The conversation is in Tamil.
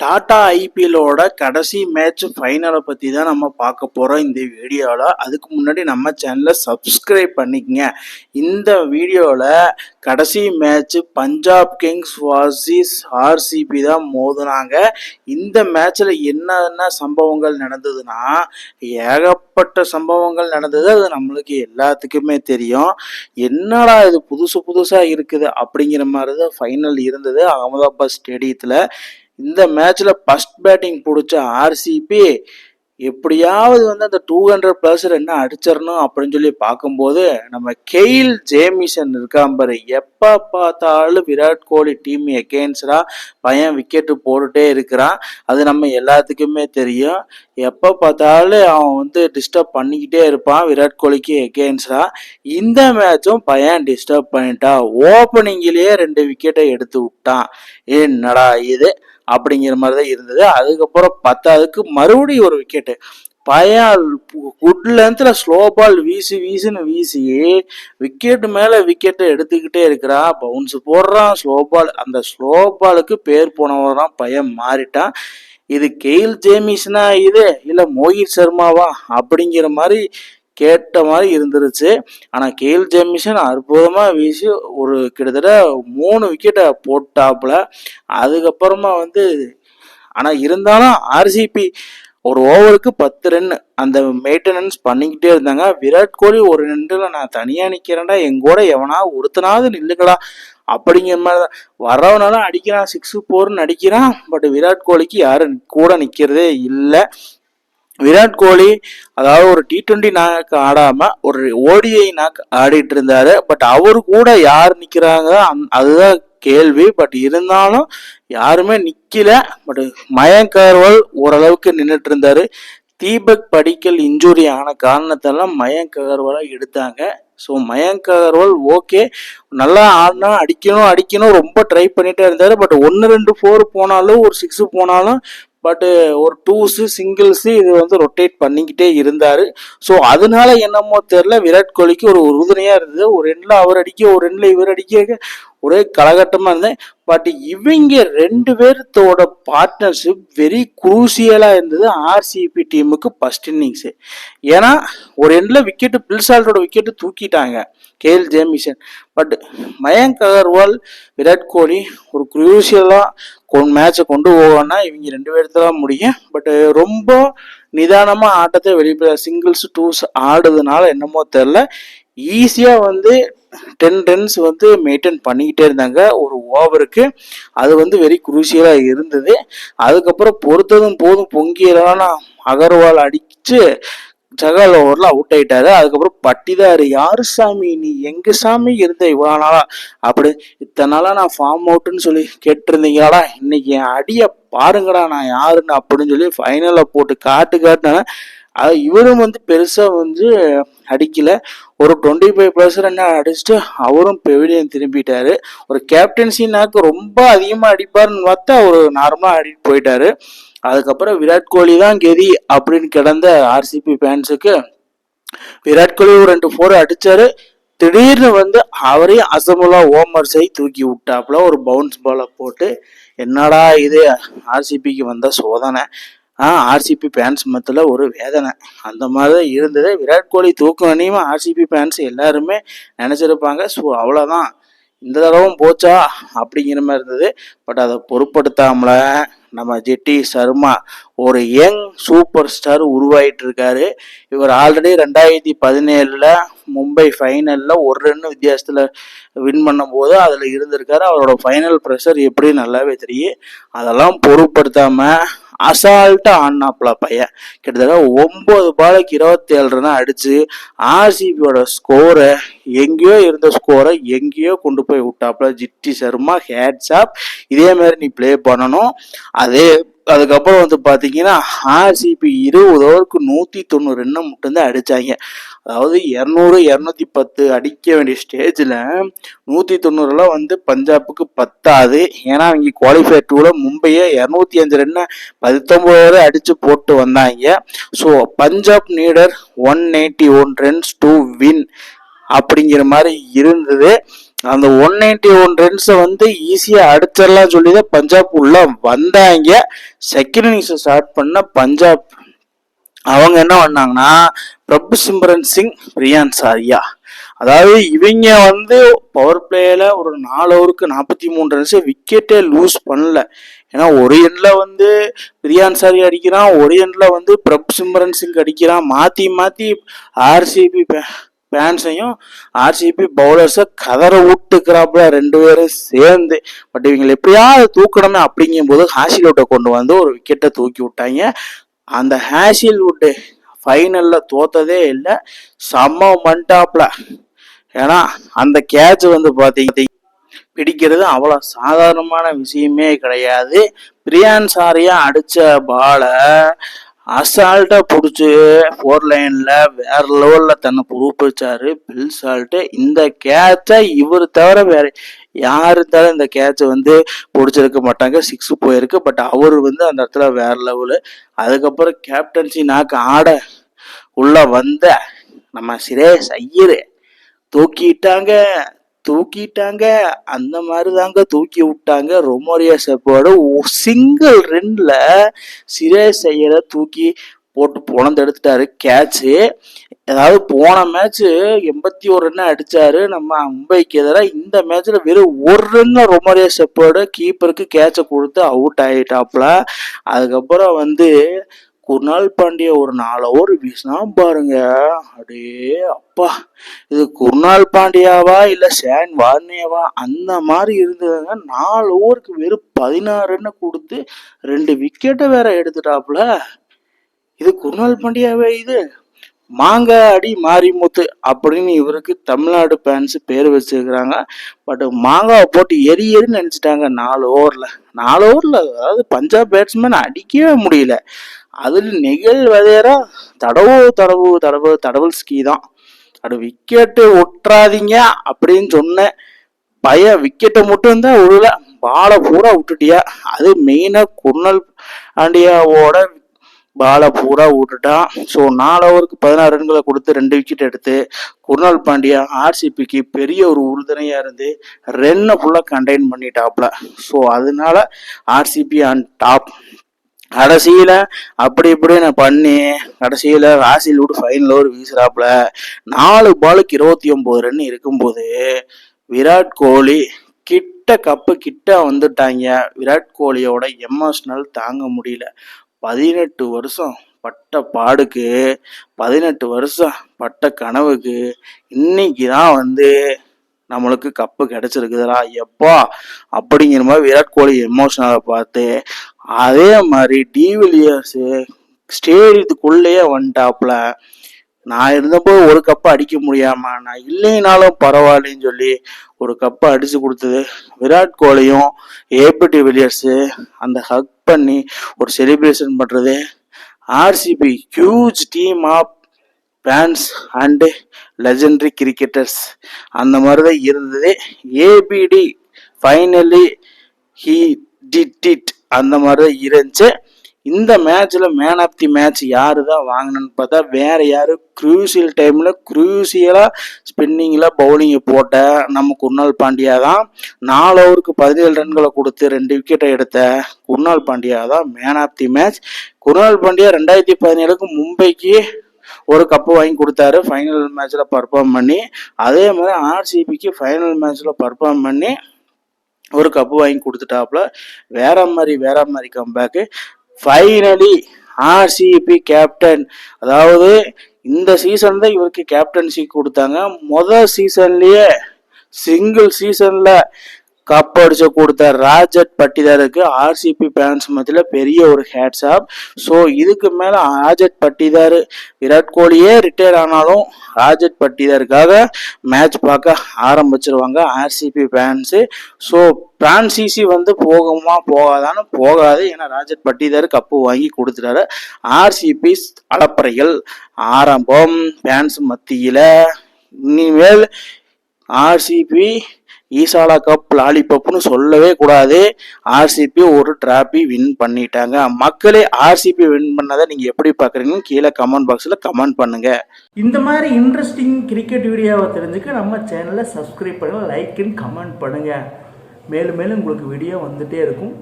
டாடா ஐபிஎல்லோட கடைசி மேட்ச் ஃபைனலை பற்றி தான் நம்ம பார்க்க போகிறோம் இந்த வீடியோவில் அதுக்கு முன்னாடி நம்ம சேனலை சப்ஸ்கிரைப் பண்ணிக்கங்க. இந்த வீடியோவில் கடைசி match Punjab kings versus RCB தான் மோதுனாங்க. இந்த மேட்ச்சில் என்னென்ன சம்பவங்கள் நடந்ததுன்னா ஏகப்பட்ட சம்பவங்கள் நடந்தது. அது நம்மளுக்கு எல்லாத்துக்குமே தெரியும். என்னடா இது புதுசு புதுசாக இருக்குது அப்படிங்கிற மாதிரி தான் ஃபைனல் இருந்தது. அகமதாபாத் ஸ்டேடியத்தில் இந்த மேட்ச்ல ஃபர்ஸ்ட் பேட்டிங் பிடிச்ச ஆர்சிபி எப்படியாவது வந்து அந்த டூ ஹண்ட்ரட் ப்ளஸ் என்ன அடிச்சிடணும் அப்படின்னு சொல்லி பார்க்கும்போது நம்ம கெயில் ஜேமிசன் இருக்கான் பாரு. எப்போ பார்த்தாலும் விராட் கோலி டீம் எகெயின்ஸ்டா பையன் விக்கெட்டு போட்டுட்டே இருக்கிறான். அது நம்ம எல்லாத்துக்குமே தெரியும். எப்போ பார்த்தாலும் அவன் வந்து டிஸ்டர்ப் பண்ணிக்கிட்டே இருப்பான். விராட் கோலிக்கு எகேன்ஸ்டாக இந்த மேட்சும் பையன் டிஸ்டர்ப் பண்ணிட்டான் ஓப்பனிங்கிலேயே ரெண்டு விக்கெட்டை எடுத்து விட்டான். என்னடா இது? அப்படிங்கிற மாதிரி தான் இருந்தது. அதுக்கப்புறம் பத்தாவதுக்கு மறுபடியும் ஒரு விக்கெட்டு பையன் குட் லென்த்தில் ஸ்லோ பால் வீசி வீசுன்னு வீசி விக்கெட்டு மேலே விக்கெட்டை எடுத்துக்கிட்டே இருக்கிறான். பவுன்ஸ் போடுறான் ஸ்லோ பால் அந்த ஸ்லோ பாலுக்கு பேர் போனவரான் பையன் மாறிட்டான். இது கெயில் ஜேமிஸ்னா இது இல்லை மோஹித் சர்மாவா? அப்படிங்கிற மாதிரி கேட்ட மாதிரி இருந்துருச்சு. ஆனால் கேல் ஜெமிஷன் அற்புதமாக வீசி ஒரு கிட்டத்தட்ட மூணு விக்கெட்டை போட்டாப்புல. அதுக்கப்புறமா வந்து ஆனால் இருந்தாலும் ஆர்சிபி ஒரு ஓவருக்கு பத்து ரன் அந்த மெயின்டெனன்ஸ் பண்ணிக்கிட்டே இருந்தாங்க. விராட் கோலி ஒரு ரெண்டில் நான் தனியாக நிற்கிறேன்டா எங்கூட எவனா ஒருத்தனாவது நில்லுங்களா அப்படிங்கிற மாதிரி தான். வரவனாலும் அடிக்கிறான் சிக்ஸு ஃபோர்னு அடிக்கிறான் பட் விராட் கோலிக்கு யாரும் கூட நிற்கிறதே இல்லை. விராட் கோலி அதாவது ஒரு டி ட்வெண்ட்டி நாக்கு ஆடாம ஒரு ஓடிஐ நாக்கு ஆடிட்டு இருந்தாரு. பட் அவரு கூட யார் நிக்கிறாங்க அதுதான் கேள்வி. பட் இருந்தாலும் யாருமே நிக்கல. பட் மயங்க் அகர்வால் ஓரளவுக்கு நின்றுட்டு இருந்தாரு. தீபக் படிக்கல் இன்ஜுரி ஆன காரணத்தெல்லாம் மயங்க் அகர்வாலை எடுத்தாங்க. ஸோ மயங்க் அகர்வால் ஓகே நல்லா ஆடினா அடிக்கணும் அடிக்கணும். ரொம்ப ட்ரை பண்ணிட்டே இருந்தாரு. பட் ஒன்று ரெண்டு ஃபோர் போனாலும் ஒரு சிக்ஸ் போனாலும் பட்டு uh, ஒரு டூஸு சிங்கிள்ஸு இது வந்து ரொட்டேட் பண்ணிக்கிட்டே இருந்தார். ஸோ அதனால என்னமோ தெரில விராட் கோலிக்கு ஒரு உறுதுணையாக இருந்தது. ஒரு ரெண்டில் அவர் அடிக்க ஒரு ரெண்டில் இவர் அடிக்க ஒரே கலகட்டமாக இருந்தேன். பட் இவங்க ரெண்டு பேர்த்தோட பார்ட்னர்ஷிப் வெரி குரூசியலாக இருந்தது ஆர்சிபி டீமுக்கு ஃபர்ஸ்ட் இன்னிங்ஸு ஏன்னா ஒரு எண்டில் விக்கெட்டு பில்சால்ட்டோட விக்கெட்டு தூக்கிட்டாங்க KL Jamieson but Mayank Agarwal Virat Kohli ஒரு குரூசியலாக கொண்டு மேட்சை கொண்டு போவோன்னா இவங்க ரெண்டு பேர்த்துல முடியும். பட் ரொம்ப நிதானமாக ஆட்டத்தை வெளிப்பட சிங்கிள்ஸ் டூஸ் ஆடுறதுனால என்னமோ தெரில ஈஸியாக வந்து டென் ரன்ஸ் வந்து மெயின்டைன் பண்ணிக்கிட்டே இருந்தாங்க. ஒரு ஓவருக்கு அது வந்து வெரி குரூசியலாக இருந்தது. அதுக்கப்புறம் பொறுத்ததும் போதும் பொங்கியலான அகர்வால் அடித்து ஜகால் ஓவரில் அவுட் ஆயிட்டாரு. அதுக்கப்புறம் பட்டிதாரு யாரு சாமி? நீ எங்க சாமி இருந்த இவ்வளோ நாளா? அப்படி இத்தனை நாளா நான் ஃபார்ம் அவுட்டுன்னு சொல்லி கேட்டிருந்தீங்களாடா? இன்னைக்கு என் அடியை பாருங்கடா நான் யாருன்னு அப்படின்னு சொல்லி ஃபைனலில் போட்டு காட்டு காட்டினேன். அது இவரும் வந்து பெருசாக வந்து அடிக்கல. ஒரு டுவெண்ட்டி ஃபைவ் ப்ளஸ் ரன் அடிச்சுட்டு அவரும் பெவிலியன் திரும்பிட்டாரு. ஒரு கேப்டன்சினாக்கு ரொம்ப அதிகமாக அடிப்பாருன்னு பார்த்தா அவர் நார்மலாக ஆடிட்டு போயிட்டாரு. அதுக்கப்புறம் விராட் கோலி தான் கெதி அப்படின்னு கிடந்த ஆர்சிபி ஃபேன்ஸுக்கு விராட் கோலி ஒரு ரெண்டு ஃபோர் அடிச்சாரு. திடீர்னு வந்து அவரையும் அசமுல்லா ஓமர்ஸை தூக்கி விட்டாப்புல. ஒரு பவுன்ஸ் பாலை போட்டு என்னடா இது? ஆர்சிபிக்கு வந்த சோதனை. ஆர்சிபி ஃபேன்ஸ் மத்தியில் ஒரு வேதனை. அந்த மாதிரி தான் இருந்தது விராட் கோலி தூக்கம் ஆர்சிபி ஃபேன்ஸ் எல்லாருமே நினச்சிருப்பாங்க. ஸோ அவ்வளோதான் இந்த தடவும் போச்சா? அப்படிங்கிற மாதிரி இருந்தது. பட் அதை பொருட்படுத்தாமல நம்ம ஜெட்டி சர்மா ஒரு யங் சூப்பர் ஸ்டார் உருவாயிட்டு இருக்காரு. இவர் ஆல்ரெடி ரெண்டாயிரத்தி பதினேழில் மும்பை ஃபைனலில் ஒரு ரெண்டு வித்தியாசத்தில் வின் பண்ணும்போது அதில் இருந்திருக்காரு. அவரோட ஃபைனல் ப்ரெஷர் எப்படி? நல்லாவே தெரியும். அதெல்லாம் பொருட்படுத்தாமல் அசால்ட்டாக ஆடினாப்புல பையன். கிட்டத்தட்ட ஒம்பது பாலுக்கு இருபத்தி ஏழு ரன் அடிச்சு ஆர்சிபியோட ஸ்கோரை எங்கேயோ இருந்த ஸ்கோரை எங்கேயோ கொண்டு போய் விட்டாப்புல. ஜிட்டி சர்மா ஹேட்ஸ் ஆப் இதே மாதிரி நீ ப்ளே பண்ணணும். அதே அதுக்கப்புறம் வந்து பார்த்தீங்கன்னா ஆர்சிபி இருபது ஓவருக்கு நூற்றி தொண்ணூறு ரன்னை மட்டும்தான் அடித்தாங்க அதாவது இரநூறு இரநூத்தி பத்து அடிக்க வேண்டிய ஸ்டேஜில் நூற்றி தொண்ணூறுலாம் வந்து பஞ்சாபுக்கு பத்தாது. ஏன்னா அவங்க குவாலிஃபை டூவில் மும்பையை இரநூத்தி அஞ்சு ரன்னை பத்தொம்பது வரை அடித்து போட்டு வந்தாங்க. So Punjab needed one eighty one runs to win அப்படிங்கிற மாதிரி இருந்தது. அந்த ஒன் நைன்டி ஒன் ரன்ஸை வந்து ஈஸியாக அடிச்சிடலாம் சொல்லி தான் பஞ்சாப் உள்ள வந்தாங்க. செகண்ட் இன்னிங்ஸை ஸ்டார்ட் பண்ண பஞ்சாப். அவங்க என்ன பண்ணாங்கன்னா பிரபு சிம்ரன் சிங் ரியான் சாரியா. அதாவது இவங்க வந்து பவர் பிளேயில் ஒரு நாலு ஓவருக்கு நாற்பத்தி மூணு ரன்ஸு விக்கெட்டே லூஸ் பண்ணல. ஏன்னா ஒரு எண்ணில் வந்து ரியான் சாரி அடிக்கிறான் ஒரு எண்ணில் வந்து பிரபு சிம்ரன் சிங் அடிக்கிறான். மாற்றி மாற்றி ஆர்சிபி ஃபேன்ஸையும் ஆர்சிபி பவுலர்ஸை கதற விட்டுக்கிறாப்புல ரெண்டு பேரும் சேர்ந்து. பட் இவங்களை எப்படியாவது தூக்கணுமே அப்படிங்கும்போது ஹாசிலோட்டை கொண்டு வந்து ஒரு விக்கெட்டை தூக்கி விட்டாங்க. அந்த ஹேசில்வுட்டு ஃபைனலில் தோத்ததே இல்லை செம்ம மண்டாப்ல ஏன்னா அந்த கேட்ச் வந்து பார்த்தீங்க பிடிக்கிறது அவ்வளோ சாதாரணமான விஷயமே கிடையாது. பிரியான் சாரியா அடித்த பாலை அசால்ட்டாக பிடிச்சி ஃபோர் லைனில் வேற லெவலில் தன்னை ப்ரூஃப் பில் சால்ட்டு இந்த கேட்சை இவர் தவிர வேற யார் இருந்தாலும் இந்த கேட்சை வந்து பிடிச்சிருக்க மாட்டாங்க. சிக்ஸ் போயிருக்கு. பட் அவர் வந்து அந்த இடத்துல வேற லெவலு அதுக்கப்புறம் கேப்டன்சி நாக்கு ஆட உள்ள வந்த நம்ம சிரேஷ் ஐயரு தூக்கிட்டாங்க. தூக்கிட்டாங்க. அந்த மாதிரி தாங்க தூக்கி விட்டாங்க. ரொமோரியா செப்போட. சிங்கிள் ரெண்டில் சிரேஷ் ஐயரை தூக்கி போட்டு பொழந்து எடுத்துட்டாரு. கேட்சு. அதாவது போன மேட்ச்சு எண்பத்தி ஒரு ரன் அடிச்சாரு. நம்ம மும்பைக்கு எதிராக இந்த மேட்ச்ல வெறும் ஒரு ரன்னு ரொமோரியா செப்போட கீப்பருக்கு கேட்சை கொடுத்து அவுட் ஆகிட்டாப்ல அதுக்கப்புறம் வந்து குருநாள் பாண்டிய ஒரு நாலு ஓவர் வீசினா பாருங்க. அடே அப்பா இது குருநாள் பாண்டியாவா இல்ல சேன் வார்னியாவா? அந்த மாதிரி இருந்ததுங்க. நாலு ஓவருக்கு வெறும் பதினாறு கொடுத்து ரெண்டு விக்கெட்டை வேற எடுத்துட்டாப்புல. இது குருநாள் பாண்டியாவே இது. மாங்க அடி மாரிமுத்து அப்படின்னு இவருக்கு தமிழ்நாடு ஃபேன்ஸ் பேர் வச்சிருக்கிறாங்க. பட் மாங்காவை போட்டு எரி எரின்னு நினச்சிட்டாங்க நாலு ஓவரில். நாலு ஓவரில் அதாவது பஞ்சாப் பேட்ஸ்மேன் அடிக்கவே முடியல. அதில் நெகிழ் வதையரா தடவு தடவு தடவு தடவல் ஸ்கீ தான். அது விக்கெட்டு ஒட்டுறாதீங்க அப்படின்னு சொன்னேன் பய விக்கெட்டை மட்டும் தான் பாலை பூரா விட்டுட்டியா? அது மெயினாக குர்னல் பாண்டியாவோட பாலை பூரா விட்டுட்டான். ஸோ நாலு ஓவருக்கு பதினாறு ரன்களை கொடுத்து ரெண்டு விக்கெட் எடுத்து குர்னால் பாண்டியா ஆர்சிபிக்கு பெரிய ஒரு உறுதுணையாக இருந்து ரென்னை ஃபுல்லாக கண்டெயின் பண்ணிட்டாப்ல ஸோ அதனால ஆர்சிபி ஆன் டாப் கடைசியில் அப்படி இப்படின்னு பண்ணி கடைசியில் ராசியில் விட்டு ஃபைனல் ஓவர் வீசுறாப்புல நாலு பாலுக்கு இருபத்தி ஒம்பது ரன் இருக்கும்போது விராட் கோலி கிட்ட கப்பு கிட்ட வந்துட்டாங்க. விராட் கோலியோட எம்எஸ்னல் தாங்க முடியல. பதினெட்டு வருஷம் பட்ட பாடுக்கு பதினெட்டு வருஷம் பட்ட கனவுக்கு இன்னைக்கு தான் வந்து நம்மளுக்கு கப்பு கிடைச்சிருக்குதுடா எப்பா? அப்படிங்கிற மாதிரி விராட் கோலி எமோஷனலை பார்த்து அதே மாதிரி டிவிலியர்ஸு ஸ்டேடியத்துக்குள்ளேயே வந்துட்டாப்புல. நான் இருந்தப்போ ஒரு கப்பை அடிக்க முடியாம நான் இல்லைனாலும் பரவாயில்லன்னு சொல்லி ஒரு கப்பை அடிச்சு கொடுத்தது விராட் கோலியும் ஏபிடி வில்லியர்ஸு அந்த ஹக் பண்ணி ஒரு செலிப்ரேஷன் பண்ணுறது RCB huge team of fans and legendary cricketers அந்த மாதிரி தான் இருந்தது ABD finally he did it அந்த மாதிரி தான் இருந்துச்சு. இந்த மேட்ச்சில் மேன் ஆஃப் தி மேட்ச் யாரு தான் வாங்கினு பார்த்தா வேற யாரு? க்ரூசியல் டைமில் க்ரூசியலாக ஸ்பின்னிங்கில் பவுலிங்கை போட்ட நம்ம குர்னால் பாண்டியா தான். நாலு ஓவருக்கு பதினேழு ரன்களை கொடுத்து ரெண்டு விக்கெட்டை எடுத்த குர்னால் பாண்டியா தான் man of the match Krunal Pandya ரெண்டாயிரத்தி பதினேழுக்கு மும்பைக்கு ஒரு கப்பு வாங்கி கொடுத்தாரு ஃபைனல் மேட்ச்சில் பர்ஃபார்ம் பண்ணி அதே மாதிரி ஆர்சிபிக்கு ஃபைனல் மேட்ச்சில் பர்ஃபார்ம் பண்ணி ஒரு கப்பு வாங்கி கொடுத்துட்டாப்புல. வேற மாதிரி வேற மாதிரி கம்பேக்கு ஃபைனலி ஆர்சிபி கேப்டன் அதாவது இந்த சீசன் தான் இவருக்கு கேப்டன்சி கொடுத்தாங்க. மொதல் சீசன்லயே சிங்கிள் சீசன்ல கப் அடிச்சு கொடுத்த ராஜட் பட்டிதாருக்கு ஆர்சிபி ஃபேன்ஸ் மத்தியில் பெரிய ஒரு ஹேட்ஸ் ஆப் ஸோ இதுக்கு மேலே ராஜட் பட்டிதார் விராட் கோலியே ரிட்டையர் ஆனாலும் ராஜட் பட்டிதாருக்காக மேட்ச் பார்க்க ஆரம்பிச்சிருவாங்க ஆர்சிபி ஃபேன்ஸு ஸோ பிரான்சிசி வந்து போகுமா போகாதான்னு போகாது. ஏன்னா ராஜட் பட்டிதார் கப்பு வாங்கி கொடுத்துட்டாரு. ஆர்சிபி அளப்பறைகள் ஆரம்பம் ஃபேன்ஸ் மத்தியில். இனிமேல் ஆர்சிபி ஈசாலா கப் லாலிபப்னு சொல்லவே கூடாது. ஆர்சிபி ஒரு டிராபி வின் பண்ணிட்டாங்க. மக்களே ஆர்சிபி வின் பண்ணதை நீங்கள் எப்படி பார்க்குறீங்கன்னு கீழே கமெண்ட் பாக்ஸில் கமெண்ட் பண்ணுங்கள் இந்த மாதிரி இன்ட்ரெஸ்டிங் கிரிக்கெட் வீடியோவை தெரிஞ்சுக்க நம்ம சேனலை சப்ஸ்கிரைப் பண்ணுங்கள் லைக் அண்ட் கமெண்ட் பண்ணுங்கள் மேலும் மேலும் உங்களுக்கு வீடியோ வந்துகிட்டே இருக்கும்.